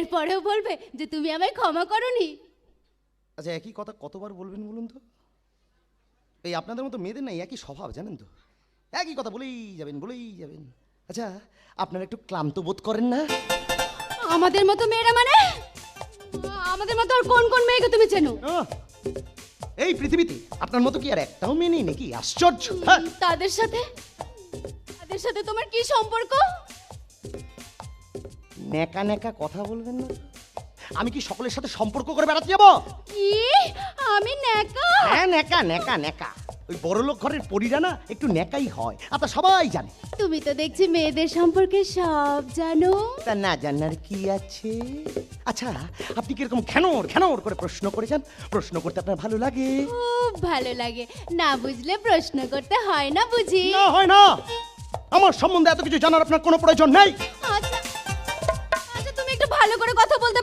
এরপরেও বলবে যে তুমি আমায় ক্ষমা করনি। আচ্ছা একই কথা কতবার বলবেন বলুন তো? এই আপনাদের মতো মেয়েদের নাই একই স্বভাব জানেন তো? একই কথা বলেই যাবেন বলেই যাবেন। আচ্ছা আপনারা একটু ক্লান্ত বোধ করেন না? আমাদের মতো মেয়েরা মানে? আমাদের মতো আর কোন কোন মেয়েকে তুমি চেনো? এই পৃথিবীতে আপনার মতো কি আর একটাও মেয়ে নেই নাকি? আশ্চর্য! তাদের সাথে? তাদের সাথে তোমার কি সম্পর্ক? নেকা নেকা কথা বলবেন না? আমি কি সকলের সাথে সম্পর্ক করে বেড়াতে যাব? কি? আমি নেকা হ্যাঁ নেকা নেকা নেকা ওই বড়লোক ঘরের পরিরা না একটু নেকাই হয়। আর তা সবাই জানে। তুমি তো দেখছি মেয়েদের সম্পর্কে সব জানো। তা না জানার কি আছে? আচ্ছা আপনি কীরকম খেনোর খেনোর করে প্রশ্ন করেছেন? প্রশ্ন করতে আপনার ভালো লাগে? খুব ভালো লাগে। না বুঝলে প্রশ্ন করতে হয় না বুঝি। না হয় না। আমার সম্বন্ধে এত কিছু জানার আপনার কোনো প্রয়োজন নেই। আচ্ছা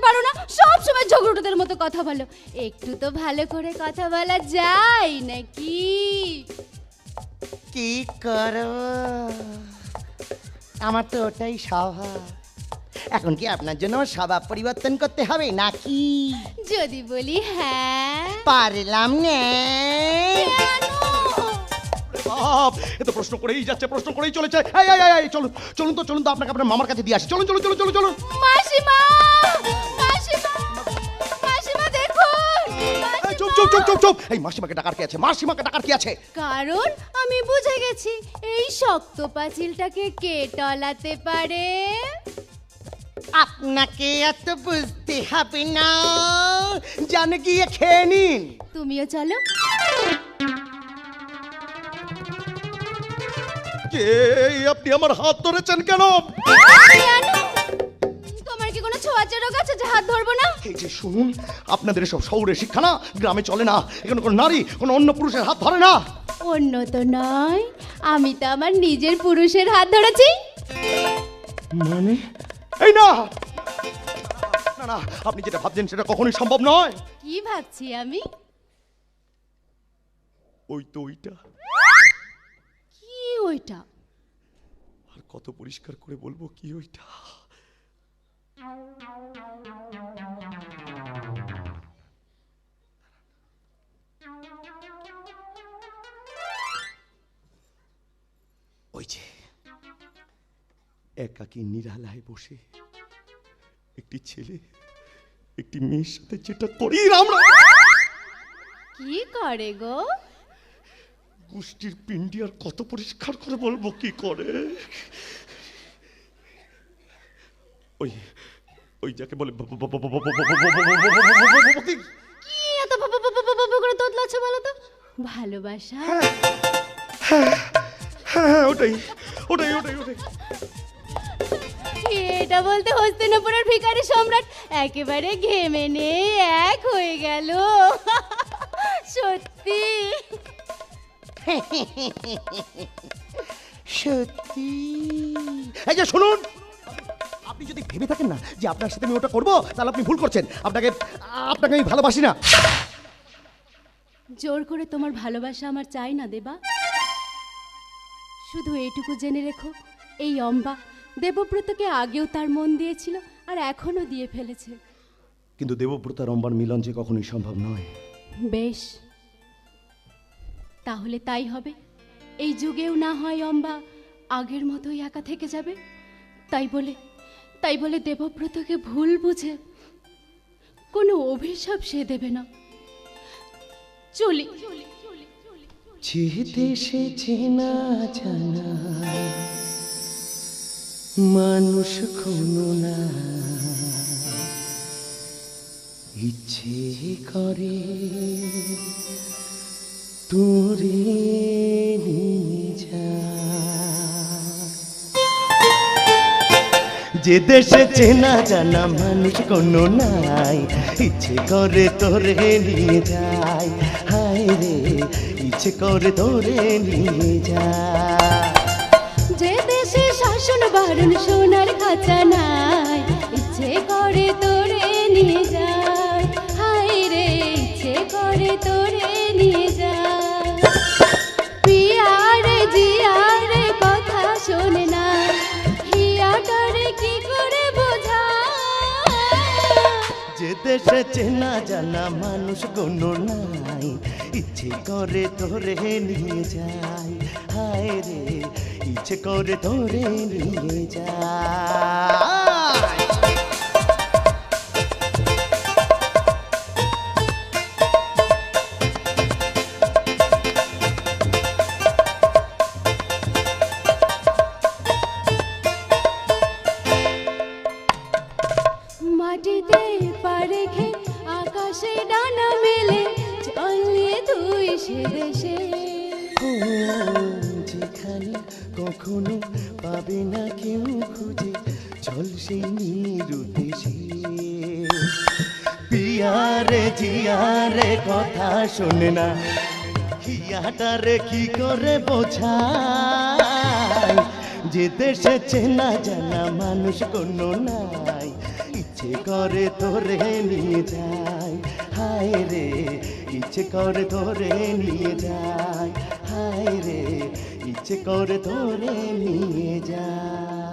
পারো না সব সময় ঝগড়ুটোদের মতো কথা বলো। একটু তো ভালো করে কথা বলা যায় নাকি? কি করব আমার তো ওটাই স্বভাব। এখন কি আপনার জন্য আমার স্বভাব পরিবর্তন করতে হবে নাকি? যদি বলি হ্যাঁ। পারলাম না? বাপ এ তো প্রশ্ন করেই যাচ্ছে প্রশ্ন করেই চলেছে। এই এই এই, এই চলুন চলুন তো চলুন তো আপনাকে আপনার মামার কাছে দিয়ে আসি। চলুন চলুন চলুন চলুন চলুন। মাসিমা! চুপ চুপ চুপ চুপ। এই মাসিমাকে ডাকার কি আছে? মাসিমাকে ডাকার কি আছে? কারণ আমি বুঝে গেছি এই শক্ত পাঁচিলটাকে কে টলাতে পারে? আপনাকে এত বুঝতে হবে না। জানে গিয়ে খেয়ে নিন। তুমিও চলো। কে আপনি আমার হাত ধরেছেন কেন? তোমার কি ছোঁয়াচে রোগ আছে যে হাত ধরবো না? এই যে শুনুন আপনাদের সব শহরে শিক্ষা না গ্রামে চলে না এখানে কোনো নারী কোনো অন্য পুরুষের হাত ধরে না। অন্য তো নয় আমি তো আমার নিজের পুরুষের হাত ধরেছি। মানে? এই না! না না আপনি যেটা ভাবছেন সেটা কখনোই সম্ভব নয়। কি ভাবছি আমি? ওই তো ওইটা। কি ওইটা? আর কত পরিষ্কার করে বলব কি ওইটা? হয়েছে একাকি নিরালায় বসে একটি ছেলে একটি মেয়ের সাথে যেটা করি কি করে গো গোষ্ঠীর পিন্ডি আর কত পরিষ্কার করে বলব কি করে ওই ওই যাকে বলে কি এত করে তোতলাচ্ছে বলো তো ভালোবাসা হ্যাঁ হ্যাঁ ওটাই ওটাই ওটাই ওটাই। এটা বলতে হস্তিনাপুরের ভিখারি সম্রাট একেবারে ঘেমে নিয়ে এক হয়ে গেল। সত্যি। সত্যি। এই যে শুনুন। আপনি যদি ভেবে থাকেন না যে আপনার সাথে আমি ওটা করব তাহলে আপনি ভুল করছেন। আপনাকে আপনাকে আমি ভালোবাসি না। জোর করে তোমার ভালোবাসা আমার চাই না দেবা। শুধু এটুকু জেনে রেখো এই অম্বা দেবব্রতকে আগেও তার মন দিয়েছিল আর এখনও দিয়ে ফেলেছে। কিন্তু দেবব্রত আর অম্বার মিলন যে কখনোই সম্ভব নয়। বেশ তাহলে তাই হবে। এই যুগেও না হয় অম্বা আগের মতোই একা থেকে যাবে? তাই বলে তাই বলে দেবব্রতকে ভুল বুঝে কোনো অভিশাপ সে দেবে না। চলি চলি। যেতে সে চেনা জানা। মানুষ কোনো না। ইচ্ছে করে তোরে যে। দেশে চেনা জানা মানুষ কোনো নাই, ইচ্ছে করে তোরে নিয়ে যায়। ইচ্ছে করে ধরে নিয়ে যা। যে দেশে শাসন বারণ সোনার খাঁচা নাই, ইচ্ছে করে তোরে নিয়ে যায় হায় রে, ইচ্ছে করে তোরে দেশে চেনা জানা মানুষ কোনো নাই। ইচ্ছে করে তোরে নিয়ে যাই হায় রে, ইচ্ছে করে তোরে নিয়ে যাই মাটিতে তুই সে দেশে যেখানে কখনো পাবে না কেউ খুঁজে। চল সেই নিরু দেশে পিয়ারে, জিয়ারে কথা শোনে না। হিয়াটারে কি করে বোঝাই যে দেশে চেনা জানা মানুষ কোনো নাই। ইচ্ছে করে তোরে নিয়ে যাই হায় রে ইচ্ছে করে ধরে নিয়ে যায়। হায় রে ইচ্ছে করে ধরে নিয়ে যাই